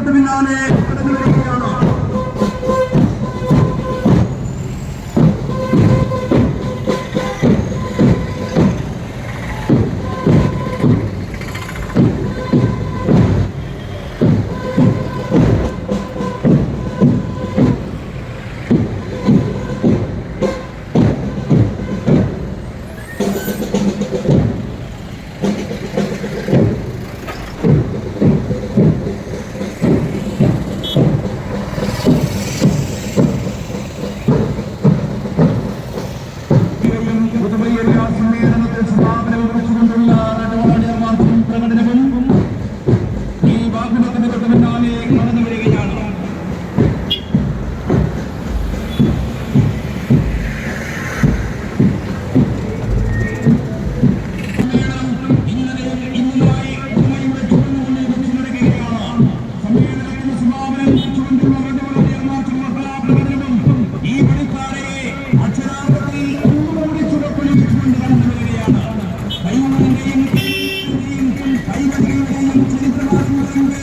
തൊട്ട് പിന്നാലെ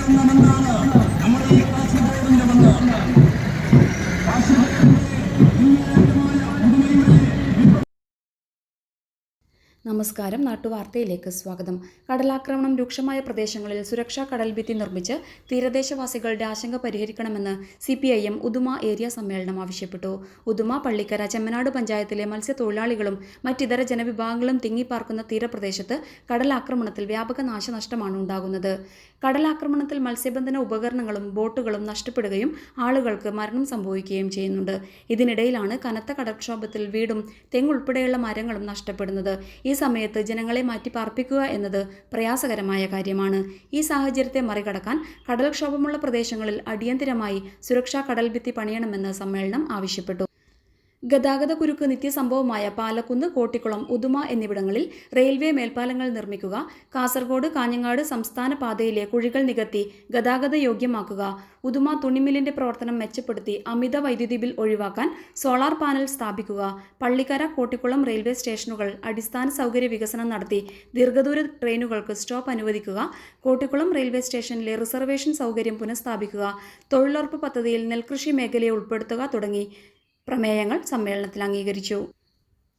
ইনি നമസ്കാരം. നാട്ടുവാർത്തയിലേക്ക് സ്വാഗതം. കടലാക്രമണം രൂക്ഷമായ പ്രദേശങ്ങളിൽ സുരക്ഷാ കടൽഭിത്തി നിർമ്മിച്ച് തീരദേശവാസികളുടെ ആശങ്ക പരിഹരിക്കണമെന്ന് C P I M Uduma area സമ്മേളനം ആവശ്യപ്പെട്ടു. ഉദുമ പള്ളിക്കര ചെമ്മനാട് പഞ്ചായത്തിലെ മത്സ്യത്തൊഴിലാളികളും മറ്റിതര ജനവിഭാഗങ്ങളും തിങ്ങിപ്പാർക്കുന്ന തീരപ്രദേശത്ത് കടലാക്രമണത്തിൽ വ്യാപക നാശനഷ്ടമാണ് ഉണ്ടാകുന്നത്. കടലാക്രമണത്തിൽ മത്സ്യബന്ധന ഉപകരണങ്ങളും ബോട്ടുകളും നഷ്ടപ്പെടുകയും ആളുകൾക്ക് മരണം സംഭവിക്കുകയും ചെയ്യുന്നുണ്ട്. ഇതിനിടയിലാണ് കനത്ത കടൽക്ഷോഭത്തിൽ വീടും തെങ്ങുൾപ്പെടെയുള്ള മരങ്ങളും നഷ്ടപ്പെടുന്നത്. ഈ സമയത്ത് ജനങ്ങളെ മാറ്റി പാർപ്പിക്കുക എന്നത് പ്രയാസകരമായ കാര്യമാണ്. ഈ സാഹചര്യത്തെ മറികടക്കാൻ കടൽക്ഷോഭമുള്ള പ്രദേശങ്ങളിൽ അടിയന്തിരമായി സുരക്ഷാ കടൽഭിത്തി പണിയണമെന്ന് സമ്മേളനം ആവശ്യപ്പെട്ടു. ഗതാഗത കുരുക്ക് നിത്യസംഭവമായ പാലക്കുന്ന് കോട്ടിക്കുളം ഉദുമ എന്നിവിടങ്ങളിൽ റെയിൽവേ മേൽപ്പാലങ്ങൾ നിർമ്മിക്കുക കാസർഗോഡ് കാഞ്ഞങ്ങാട് സംസ്ഥാന പാതയിലെ കുഴികൾ നികത്തി ഗതാഗത യോഗ്യമാക്കുക ഉദുമ തുണിമില്ലിന്റെ പ്രവർത്തനം മെച്ചപ്പെടുത്തി അമിത വൈദ്യുതി ബിൽ ഒഴിവാക്കാൻ സോളാർ പാനൽ സ്ഥാപിക്കുക പള്ളിക്കര കോട്ടിക്കുളം റെയിൽവേ സ്റ്റേഷനുകൾ അടിസ്ഥാന സൗകര്യ വികസനം നടത്തി ദീർഘദൂര ട്രെയിനുകൾക്ക് സ്റ്റോപ്പ് അനുവദിക്കുക കോട്ടിക്കുളം റെയിൽവേ സ്റ്റേഷനിലെ റിസർവേഷൻ സൗകര്യം പുനഃസ്ഥാപിക്കുക തൊഴിലുറപ്പ് പദ്ധതിയിൽ നെൽകൃഷി മേഖലയെ ഉൾപ്പെടുത്തുക തുടങ്ങി. പ്രമേയങ്ങൾ സമ്മേളനത്തിൽ അംഗീകരിച്ചു.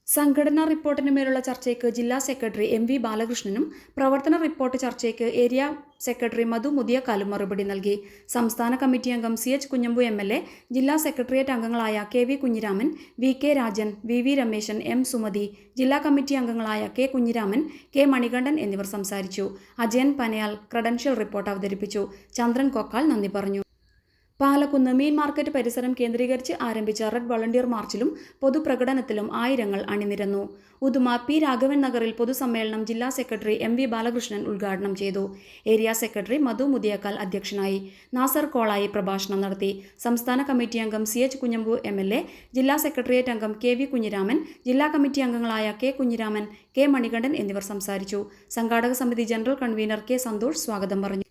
സംഘടനാ റിപ്പോർട്ടിന് മേലുള്ള ചർച്ചയ്ക്ക് ജില്ലാ സെക്രട്ടറി എം വി ബാലകൃഷ്ണനും പ്രവർത്തന റിപ്പോർട്ട് ചർച്ചയ്ക്ക് ഏരിയ സെക്രട്ടറി മധു മുതിയക്കാലും മറുപടി നൽകി. സംസ്ഥാന കമ്മിറ്റി അംഗം C H Kunhambu M L A ജില്ലാ സെക്രട്ടേറിയറ്റ് അംഗങ്ങളായ K V Kunhiraman V K Rajan V V Rameshan M Sumathi ജില്ലാ കമ്മിറ്റി അംഗങ്ങളായ കെ കുഞ്ഞിരാമൻ കെ മണികണ്ഠൻ എന്നിവർ സംസാരിച്ചു. അജയൻ പനയാൽ ക്രഡൻഷ്യൽ റിപ്പോർട്ട് അവതരിപ്പിച്ചു. ചന്ദ്രൻ കൊക്കാൽ നന്ദി പറഞ്ഞു. പാലക്കുന്ന് മീൻ മാർക്കറ്റ് പരിസരം കേന്ദ്രീകരിച്ച് ആരംഭിച്ച റെഡ് വളണ്ടിയർ മാർച്ചിലും പൊതുപ്രകടനത്തിലും ആയിരങ്ങൾ അണിനിരന്നു. ഉദുമ പി രാഘവൻ നഗറിൽ പൊതുസമ്മേളനം ജില്ലാ സെക്രട്ടറി എം വി ബാലകൃഷ്ണൻ ഉദ്ഘാടനം ചെയ്തു. ഏരിയ സെക്രട്ടറി മധു മുതിയക്കാൽ അധ്യക്ഷനായി. നാസർ കോളായി പ്രഭാഷണം നടത്തി. സംസ്ഥാന കമ്മിറ്റി അംഗം C H Kunhambu M L A ജില്ലാ സെക്രട്ടേറിയറ്റ് അംഗം കെ വി കുഞ്ഞിരാമൻ ജില്ലാ കമ്മിറ്റി അംഗങ്ങളായ കെ കുഞ്ഞിരാമൻ കെ മണികണ്ഠൻ എന്നിവർ സംസാരിച്ചു. സംഘാടക സമിതി ജനറൽ കൺവീനർ കെ സന്തോഷ് സ്വാഗതം പറഞ്ഞു.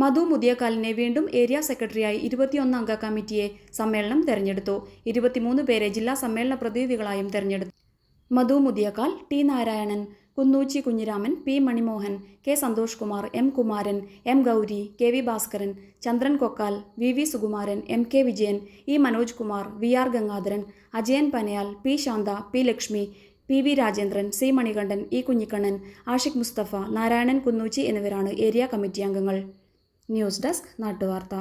മധു മുതിയക്കാലിനെ വീണ്ടും ഏരിയ സെക്രട്ടറിയായി ഇരുപത്തിയൊന്നംഗ കമ്മിറ്റിയെ സമ്മേളനം തെരഞ്ഞെടുത്തു. ഇരുപത്തിമൂന്ന് പേരെ ജില്ലാ സമ്മേളന പ്രതിനിധികളായും തെരഞ്ഞെടുത്തു. Madhu Muthiyakkal T Narayanan Kunnuchi Kunhiraman P Manimohan K Santhosh Kumar M Kumaran M Gauri K V Bhaskaran Chandran Kokkal V V Sukumaran M K Vijayan E Manoj Kumar V R Gangadharan Ajayan Panayal P Shantha P Lakshmi P V Rajendran C Manikandan E Kunhikannan Ashiq Musthafa Narayanan Kunnuchi എന്നിവരാണ് area committee അംഗങ്ങൾ. News desk നാട്ടുവാർത്ത